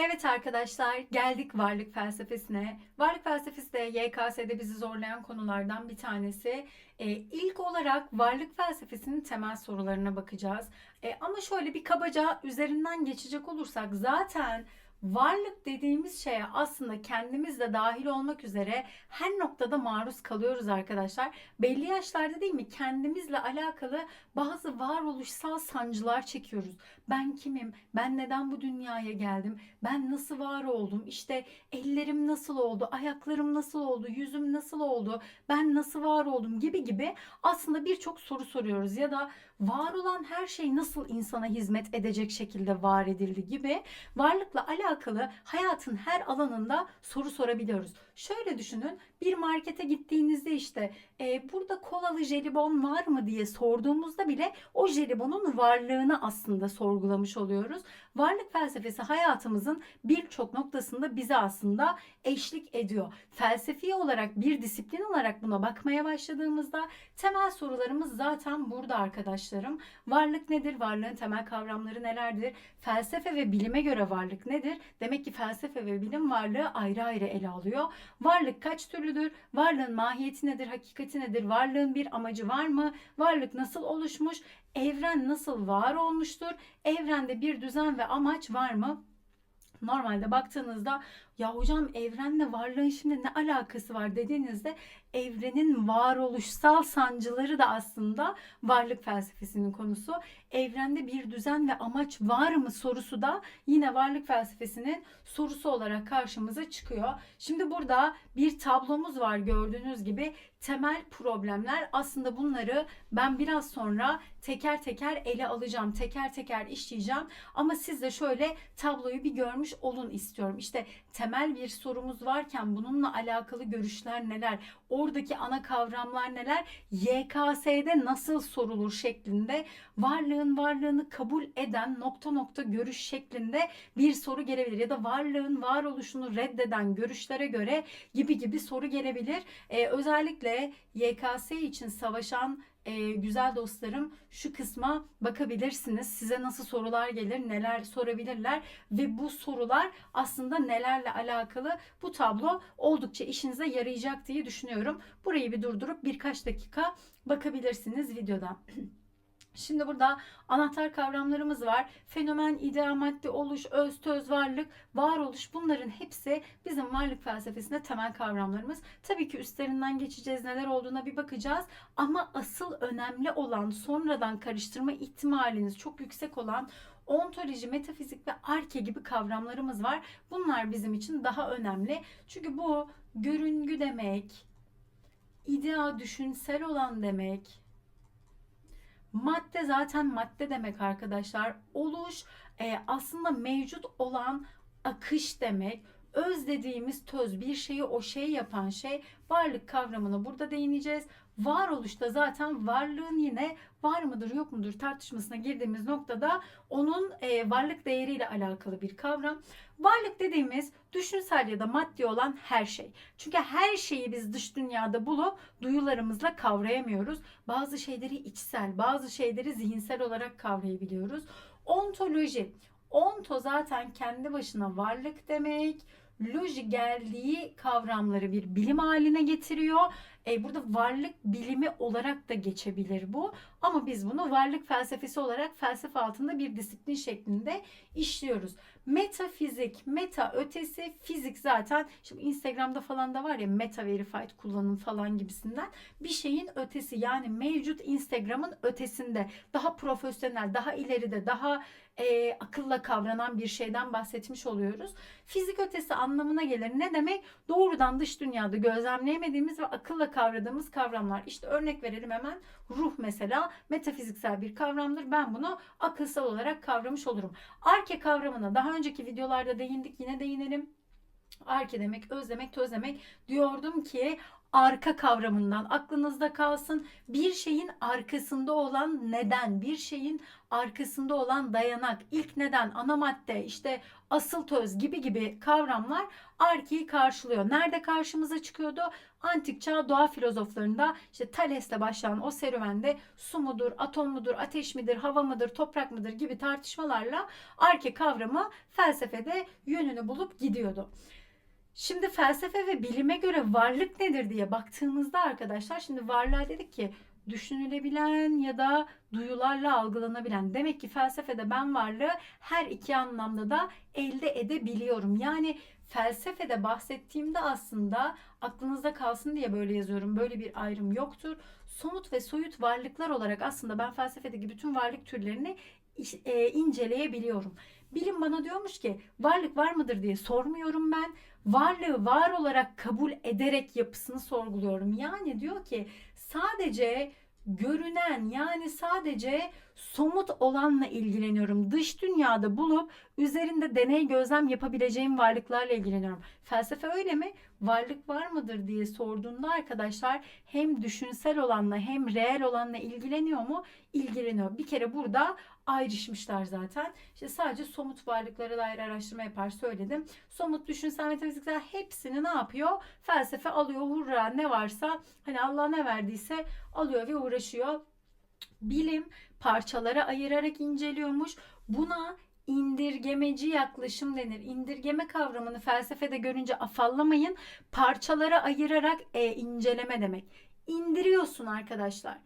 Evet arkadaşlar geldik varlık felsefesine. Varlık felsefesi de YKS'de bizi zorlayan konulardan bir tanesi. Ee, ilk olarak varlık felsefesinin temel sorularına bakacağız. Ee, ama şöyle bir kabaca üzerinden geçecek olursak zaten varlık dediğimiz şeye aslında kendimiz de dahil olmak üzere her noktada maruz kalıyoruz arkadaşlar. Belli yaşlarda değil mi kendimizle alakalı bazı varoluşsal sancılar çekiyoruz. Ben kimim? Ben neden bu dünyaya geldim? Ben nasıl var oldum? İşte ellerim nasıl oldu? Ayaklarım nasıl oldu? Yüzüm nasıl oldu? Ben nasıl var oldum? Gibi gibi aslında birçok soru soruyoruz ya da var olan her şey nasıl insana hizmet edecek şekilde var edildi gibi varlıkla alakalı hayatın her alanında soru sorabiliyoruz. Şöyle düşünün bir markete gittiğinizde işte e, burada kolalı jelibon var mı diye sorduğumuzda bile o jelibonun varlığını aslında sorgulamış oluyoruz. Varlık felsefesi hayatımızın birçok noktasında bize aslında eşlik ediyor. Felsefi olarak bir disiplin olarak buna bakmaya başladığımızda temel sorularımız zaten burada arkadaşlarım. Varlık nedir? Varlığın temel kavramları nelerdir? Felsefe ve bilime göre varlık nedir? Demek ki felsefe ve bilim varlığı ayrı ayrı ele alıyor. Varlık kaç türlüdür? Varlığın mahiyeti nedir? Hakikati nedir? Varlığın bir amacı var mı? Varlık nasıl oluşmuş? Evren nasıl var olmuştur? Evrende bir düzen ve amaç var mı? Normalde baktığınızda ya hocam evrenle varlığın şimdi ne alakası var dediğinizde evrenin varoluşsal sancıları da aslında varlık felsefesinin konusu. Evrende bir düzen ve amaç var mı sorusu da yine varlık felsefesinin sorusu olarak karşımıza çıkıyor. Şimdi burada bir tablomuz var gördüğünüz gibi temel problemler aslında bunları ben biraz sonra teker teker ele alacağım. Teker teker işleyeceğim ama siz de şöyle tabloyu bir görmüş olun istiyorum. İşte temel bir sorumuz varken bununla alakalı görüşler neler? Oradaki ana kavramlar neler? YKS'de nasıl sorulur şeklinde varlığın varlığını kabul eden nokta nokta görüş şeklinde bir soru gelebilir ya da varlığın varoluşunu reddeden görüşlere göre gibi gibi soru gelebilir. Ee, özellikle YKS için savaşan e, güzel dostlarım şu kısma bakabilirsiniz. Size nasıl sorular gelir, neler sorabilirler ve bu sorular aslında nelerle alakalı bu tablo oldukça işinize yarayacak diye düşünüyorum. Burayı bir durdurup birkaç dakika bakabilirsiniz videodan. Şimdi burada anahtar kavramlarımız var. Fenomen, ideal madde, oluş, öz, töz, varlık, varoluş bunların hepsi bizim varlık felsefesinde temel kavramlarımız. Tabii ki üstlerinden geçeceğiz, neler olduğuna bir bakacağız. Ama asıl önemli olan sonradan karıştırma ihtimaliniz çok yüksek olan ontoloji, metafizik ve arke gibi kavramlarımız var. Bunlar bizim için daha önemli. Çünkü bu görüngü demek, idea düşünsel olan demek, Madde zaten madde demek arkadaşlar. Oluş e, aslında mevcut olan akış demek. Öz dediğimiz töz bir şeyi o şey yapan şey varlık kavramına burada değineceğiz. Varoluşta zaten varlığın yine var mıdır yok mudur tartışmasına girdiğimiz noktada onun e, varlık değeriyle alakalı bir kavram. Varlık dediğimiz düşünsel ya da maddi olan her şey. Çünkü her şeyi biz dış dünyada bulup duyularımızla kavrayamıyoruz. Bazı şeyleri içsel, bazı şeyleri zihinsel olarak kavrayabiliyoruz. Ontoloji. Onto zaten kendi başına varlık demek loji geldiği kavramları bir bilim haline getiriyor. E, burada varlık bilimi olarak da geçebilir bu. Ama biz bunu varlık felsefesi olarak felsefe altında bir disiplin şeklinde işliyoruz. Metafizik, meta ötesi, fizik zaten şimdi Instagram'da falan da var ya meta verified kullanın falan gibisinden bir şeyin ötesi yani mevcut Instagram'ın ötesinde daha profesyonel, daha ileride, daha e, akılla kavranan bir şeyden bahsetmiş oluyoruz. Fizik ötesi anlamına gelir. Ne demek? Doğrudan dış dünyada gözlemleyemediğimiz ve akılla kavradığımız kavramlar. İşte örnek verelim hemen. Ruh mesela metafiziksel bir kavramdır. Ben bunu akılsal olarak kavramış olurum. Arke kavramına daha önceki videolarda değindik. Yine değinelim. Arke demek, öz demek, töz demek. Diyordum ki arka kavramından aklınızda kalsın. Bir şeyin arkasında olan neden, bir şeyin arkasında olan dayanak, ilk neden, ana madde, işte asıl töz gibi gibi kavramlar arkiyi karşılıyor. Nerede karşımıza çıkıyordu? Antik çağ doğa filozoflarında işte Thales'le başlayan o serüvende su mudur, atom mudur, ateş midir, hava mıdır, toprak mıdır gibi tartışmalarla arke kavramı felsefede yönünü bulup gidiyordu. Şimdi felsefe ve bilime göre varlık nedir diye baktığımızda arkadaşlar şimdi varlığa dedik ki düşünülebilen ya da duyularla algılanabilen. Demek ki felsefede ben varlığı her iki anlamda da elde edebiliyorum. Yani felsefede bahsettiğimde aslında aklınızda kalsın diye böyle yazıyorum. Böyle bir ayrım yoktur. Somut ve soyut varlıklar olarak aslında ben felsefedeki bütün varlık türlerini e, inceleyebiliyorum. Bilim bana diyormuş ki varlık var mıdır diye sormuyorum ben. Varlığı var olarak kabul ederek yapısını sorguluyorum. Yani diyor ki sadece görünen yani sadece somut olanla ilgileniyorum. Dış dünyada bulup üzerinde deney gözlem yapabileceğim varlıklarla ilgileniyorum. Felsefe öyle mi? Varlık var mıdır diye sorduğunda arkadaşlar hem düşünsel olanla hem reel olanla ilgileniyor mu? İlgileniyor. Bir kere burada ayrışmışlar zaten. İşte sadece somut varlıklara dair araştırma yapar söyledim. Somut, düşünsel, metafiziksel hepsini ne yapıyor? Felsefe alıyor hurra ne varsa hani Allah ne verdiyse alıyor ve uğraşıyor. Bilim parçalara ayırarak inceliyormuş. Buna indirgemeci yaklaşım denir. İndirgeme kavramını felsefede görünce afallamayın. Parçalara ayırarak e, inceleme demek. İndiriyorsun arkadaşlar.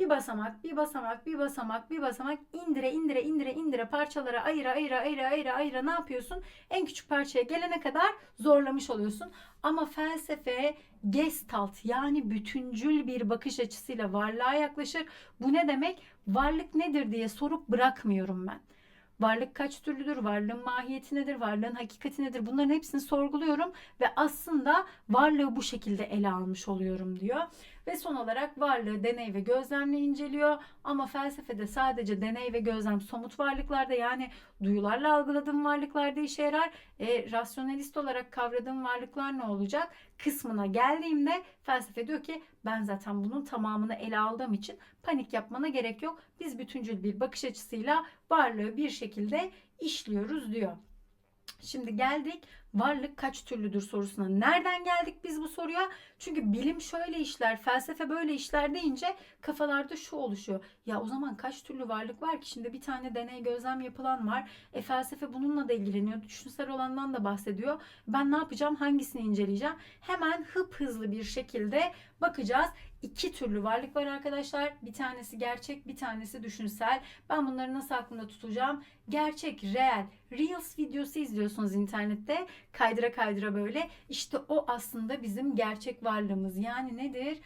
Bir basamak, bir basamak, bir basamak, bir basamak indire indire indire indire parçalara ayıra ayıra ayıra ayıra ayıra ne yapıyorsun? En küçük parçaya gelene kadar zorlamış oluyorsun. Ama felsefe gestalt yani bütüncül bir bakış açısıyla varlığa yaklaşır. Bu ne demek? Varlık nedir diye sorup bırakmıyorum ben. Varlık kaç türlüdür? Varlığın mahiyeti nedir? Varlığın hakikati nedir? Bunların hepsini sorguluyorum ve aslında varlığı bu şekilde ele almış oluyorum diyor. Ve son olarak varlığı deney ve gözlemle inceliyor. Ama felsefede sadece deney ve gözlem somut varlıklarda yani duyularla algıladığım varlıklarda işe yarar. E, rasyonelist olarak kavradığım varlıklar ne olacak? Kısmına geldiğimde felsefe diyor ki ben zaten bunun tamamını ele aldığım için panik yapmana gerek yok. Biz bütüncül bir bakış açısıyla varlığı bir şekilde işliyoruz diyor. Şimdi geldik varlık kaç türlüdür sorusuna. Nereden geldik biz bu soruya? Çünkü bilim şöyle işler, felsefe böyle işler deyince kafalarda şu oluşuyor. Ya o zaman kaç türlü varlık var ki? Şimdi bir tane deney gözlem yapılan var. E felsefe bununla da ilgileniyor. Düşünsel olandan da bahsediyor. Ben ne yapacağım? Hangisini inceleyeceğim? Hemen hıp hızlı bir şekilde bakacağız. İki türlü varlık var arkadaşlar. Bir tanesi gerçek, bir tanesi düşünsel. Ben bunları nasıl aklımda tutacağım? Gerçek, real, Reels videosu izliyorsunuz internette. Kaydıra kaydıra böyle. İşte o aslında bizim gerçek varlığımız. Yani nedir?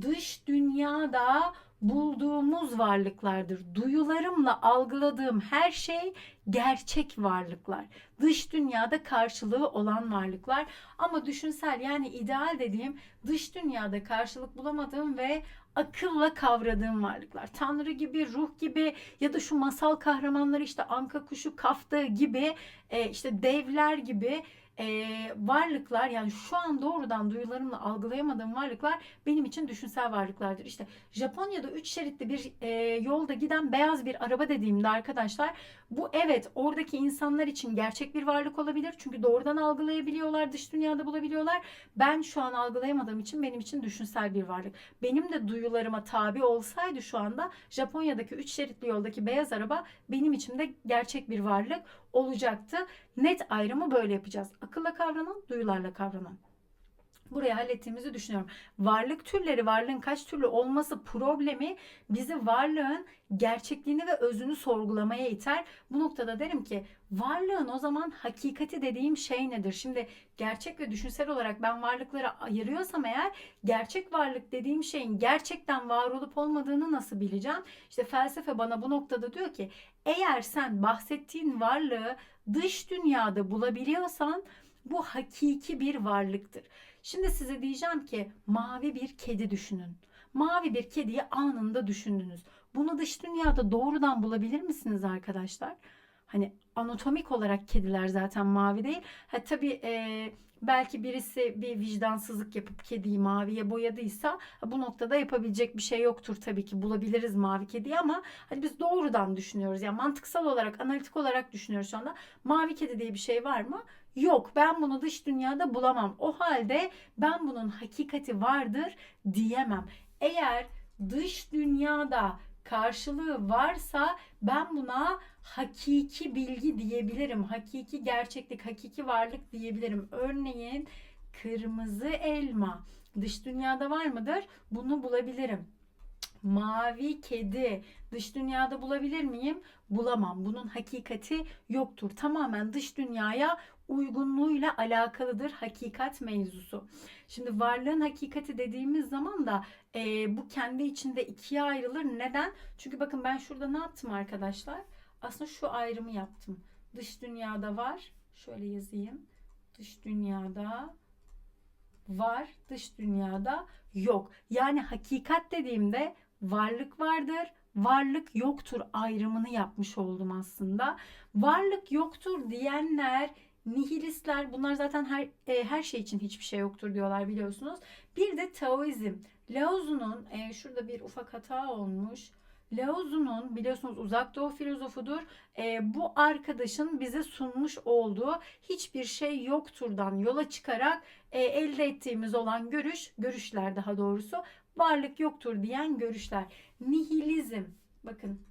Dış dünyada bulduğumuz varlıklardır. Duyularımla algıladığım her şey gerçek varlıklar. Dış dünyada karşılığı olan varlıklar. Ama düşünsel yani ideal dediğim dış dünyada karşılık bulamadığım ve akılla kavradığım varlıklar. Tanrı gibi, ruh gibi ya da şu masal kahramanları işte anka kuşu, kafta gibi e, işte devler gibi e, varlıklar yani şu an doğrudan duyularımla algılayamadığım varlıklar benim için düşünsel varlıklardır. İşte Japonya'da 3 şeritli bir e, yolda giden beyaz bir araba dediğimde arkadaşlar bu evet oradaki insanlar için gerçek bir varlık olabilir. Çünkü doğrudan algılayabiliyorlar, dış dünyada bulabiliyorlar. Ben şu an algılayamadığım için benim için düşünsel bir varlık. Benim de duyularıma tabi olsaydı şu anda Japonya'daki 3 şeritli yoldaki beyaz araba benim için de gerçek bir varlık olacaktı. Net ayrımı böyle yapacağız. Akılla kavranan, duyularla kavranan. Burayı hallettiğimizi düşünüyorum. Varlık türleri, varlığın kaç türlü olması problemi bizi varlığın gerçekliğini ve özünü sorgulamaya iter. Bu noktada derim ki varlığın o zaman hakikati dediğim şey nedir? Şimdi gerçek ve düşünsel olarak ben varlıkları ayırıyorsam eğer gerçek varlık dediğim şeyin gerçekten var olup olmadığını nasıl bileceğim? İşte felsefe bana bu noktada diyor ki eğer sen bahsettiğin varlığı dış dünyada bulabiliyorsan bu hakiki bir varlıktır. Şimdi size diyeceğim ki mavi bir kedi düşünün. Mavi bir kediyi anında düşündünüz. Bunu dış dünyada doğrudan bulabilir misiniz arkadaşlar? Hani anatomik olarak kediler zaten mavi değil. Ha tabii e, belki birisi bir vicdansızlık yapıp kediyi maviye boyadıysa bu noktada yapabilecek bir şey yoktur tabii ki. Bulabiliriz mavi kediyi ama hani biz doğrudan düşünüyoruz. Yani mantıksal olarak, analitik olarak düşünüyoruz şu anda. Mavi kedi diye bir şey var mı? Yok ben bunu dış dünyada bulamam. O halde ben bunun hakikati vardır diyemem. Eğer dış dünyada karşılığı varsa ben buna hakiki bilgi diyebilirim. Hakiki gerçeklik, hakiki varlık diyebilirim. Örneğin kırmızı elma dış dünyada var mıdır? Bunu bulabilirim. Mavi kedi dış dünyada bulabilir miyim? Bulamam. Bunun hakikati yoktur. Tamamen dış dünyaya uygunluğuyla alakalıdır hakikat mevzusu. Şimdi varlığın hakikati dediğimiz zaman da e, bu kendi içinde ikiye ayrılır. Neden? Çünkü bakın ben şurada ne yaptım arkadaşlar? Aslında şu ayrımı yaptım. Dış dünyada var. Şöyle yazayım. Dış dünyada var, dış dünyada yok. Yani hakikat dediğimde varlık vardır, varlık yoktur ayrımını yapmış oldum aslında. Varlık yoktur diyenler nihilistler bunlar zaten her e, her şey için hiçbir şey yoktur diyorlar biliyorsunuz. Bir de Taoizm. Laozu'nun e, şurada bir ufak hata olmuş. Laozu'nun biliyorsunuz uzak doğu filozofudur. E, bu arkadaşın bize sunmuş olduğu hiçbir şey yokturdan yola çıkarak e, elde ettiğimiz olan görüş, görüşler daha doğrusu varlık yoktur diyen görüşler. Nihilizm. Bakın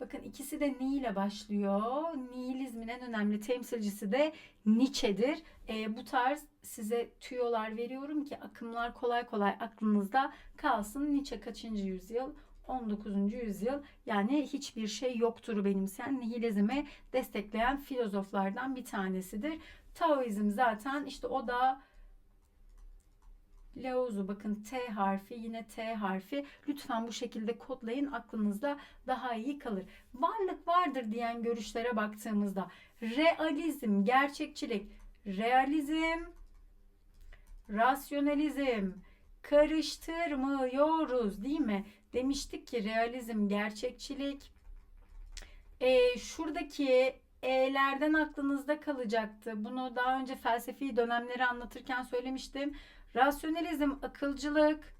Bakın ikisi de ni ile başlıyor. Nihilizmin en önemli temsilcisi de Nietzsche'dir. E, bu tarz size tüyolar veriyorum ki akımlar kolay kolay aklınızda kalsın. Nietzsche kaçıncı yüzyıl? 19. yüzyıl yani hiçbir şey yoktur benimseyen nihilizmi destekleyen filozoflardan bir tanesidir. Taoizm zaten işte o da Laozu bakın T harfi yine T harfi. Lütfen bu şekilde kodlayın aklınızda daha iyi kalır. Varlık vardır diyen görüşlere baktığımızda realizm, gerçekçilik, realizm, rasyonalizm karıştırmıyoruz değil mi? Demiştik ki realizm, gerçekçilik. E, şuradaki E'lerden aklınızda kalacaktı. Bunu daha önce felsefi dönemleri anlatırken söylemiştim. Rasyonalizm, akılcılık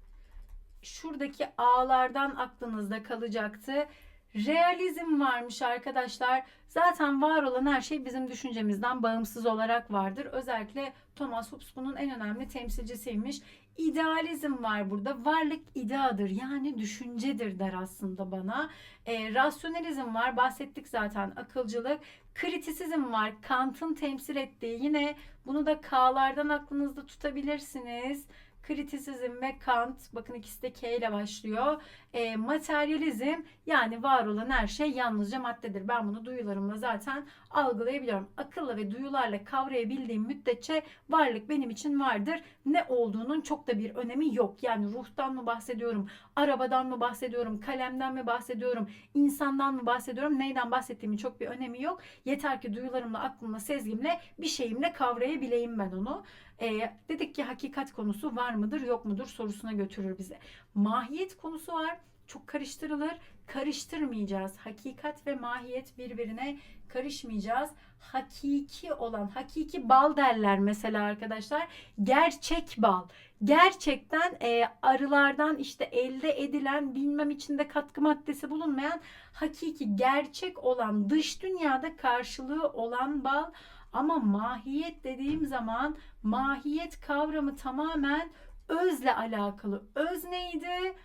şuradaki A'lardan aklınızda kalacaktı. Realizm varmış arkadaşlar. Zaten var olan her şey bizim düşüncemizden bağımsız olarak vardır. Özellikle Thomas Hobbes bunun en önemli temsilcisiymiş. İdealizm var burada. Varlık ideadır yani düşüncedir der aslında bana. E, rasyonalizm var. Bahsettik zaten akılcılık. Kritisizm var. Kant'ın temsil ettiği yine bunu da K'lardan aklınızda tutabilirsiniz kritisizm ve Kant bakın ikisi de K ile başlıyor. E, materyalizm yani var olan her şey yalnızca maddedir. Ben bunu duyularımla zaten algılayabiliyorum. Akılla ve duyularla kavrayabildiğim müddetçe varlık benim için vardır. Ne olduğunun çok da bir önemi yok. Yani ruhtan mı bahsediyorum, arabadan mı bahsediyorum, kalemden mi bahsediyorum, insandan mı bahsediyorum, neyden bahsettiğimin çok bir önemi yok. Yeter ki duyularımla, aklımla, sezgimle bir şeyimle kavrayabileyim ben onu. E, dedik ki hakikat konusu var mıdır yok mudur sorusuna götürür bize. Mahiyet konusu var. Çok karıştırılır. Karıştırmayacağız. Hakikat ve mahiyet birbirine karışmayacağız. Hakiki olan, hakiki bal derler mesela arkadaşlar. Gerçek bal. Gerçekten e, arılardan işte elde edilen bilmem içinde katkı maddesi bulunmayan hakiki gerçek olan dış dünyada karşılığı olan bal ama mahiyet dediğim zaman mahiyet kavramı tamamen özle alakalı. Öz neydi?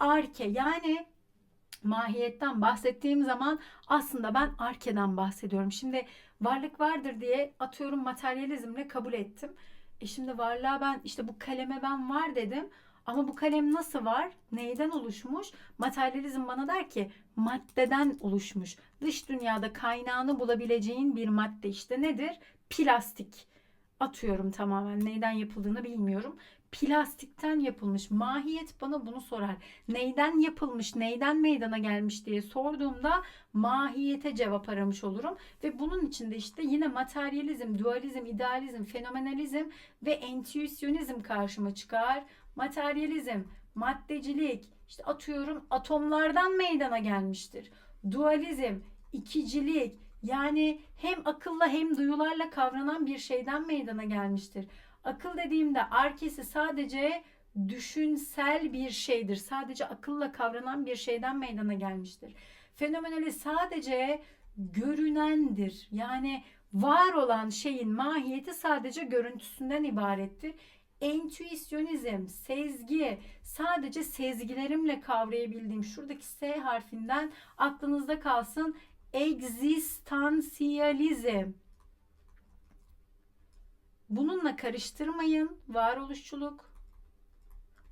Arke yani mahiyetten bahsettiğim zaman aslında ben arkeden bahsediyorum. Şimdi varlık vardır diye atıyorum materyalizmle kabul ettim. E şimdi varlığa ben işte bu kaleme ben var dedim. Ama bu kalem nasıl var? Neyden oluşmuş? Materyalizm bana der ki maddeden oluşmuş. Dış dünyada kaynağını bulabileceğin bir madde işte nedir? Plastik. Atıyorum tamamen neyden yapıldığını bilmiyorum. Plastikten yapılmış. Mahiyet bana bunu sorar. Neyden yapılmış, neyden meydana gelmiş diye sorduğumda mahiyete cevap aramış olurum. Ve bunun içinde işte yine materyalizm, dualizm, idealizm, fenomenalizm ve entüisyonizm karşıma çıkar materyalizm, maddecilik, işte atıyorum atomlardan meydana gelmiştir. Dualizm, ikicilik, yani hem akılla hem duyularla kavranan bir şeyden meydana gelmiştir. Akıl dediğimde arkesi sadece düşünsel bir şeydir. Sadece akılla kavranan bir şeyden meydana gelmiştir. Fenomenali sadece görünendir. Yani var olan şeyin mahiyeti sadece görüntüsünden ibarettir. Entüisyonizm, sezgi, sadece sezgilerimle kavrayabildiğim şuradaki S harfinden aklınızda kalsın. Egzistansiyalizm. Bununla karıştırmayın. Varoluşçuluk.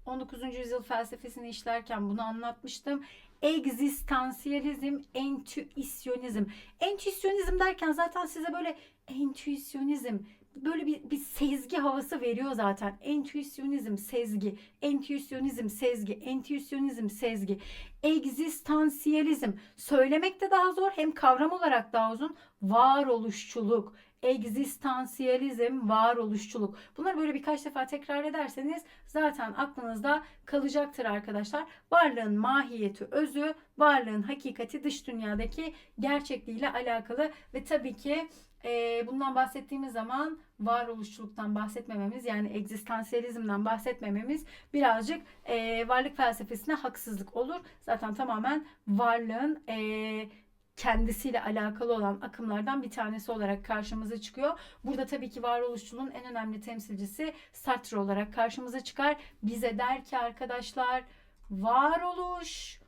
19. yüzyıl felsefesini işlerken bunu anlatmıştım. Egzistansiyalizm, entüisyonizm. Entüisyonizm derken zaten size böyle entüisyonizm böyle bir, bir sezgi havası veriyor zaten. Entüisyonizm, sezgi, entüisyonizm, sezgi, entüisyonizm, sezgi. Egzistansiyalizm. Söylemek de daha zor hem kavram olarak daha uzun. Varoluşçuluk, egzistansiyalizm, varoluşçuluk. Bunları böyle birkaç defa tekrar ederseniz zaten aklınızda kalacaktır arkadaşlar. Varlığın mahiyeti, özü, varlığın hakikati dış dünyadaki gerçekliğiyle alakalı ve tabii ki e, bundan bahsettiğimiz zaman varoluşçuluktan bahsetmememiz yani egzistansiyalizmden bahsetmememiz birazcık e, varlık felsefesine haksızlık olur. Zaten tamamen varlığın e, kendisiyle alakalı olan akımlardan bir tanesi olarak karşımıza çıkıyor. Burada tabii ki varoluşçuluğun en önemli temsilcisi Sartre olarak karşımıza çıkar. Bize der ki arkadaşlar varoluş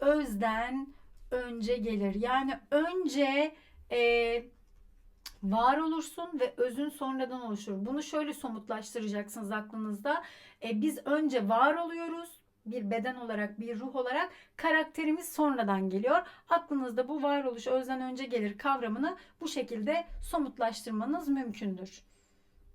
özden önce gelir. Yani önce e, var olursun ve özün sonradan oluşur. Bunu şöyle somutlaştıracaksınız aklınızda. E, biz önce var oluyoruz bir beden olarak, bir ruh olarak karakterimiz sonradan geliyor. Aklınızda bu varoluş özden önce gelir kavramını bu şekilde somutlaştırmanız mümkündür.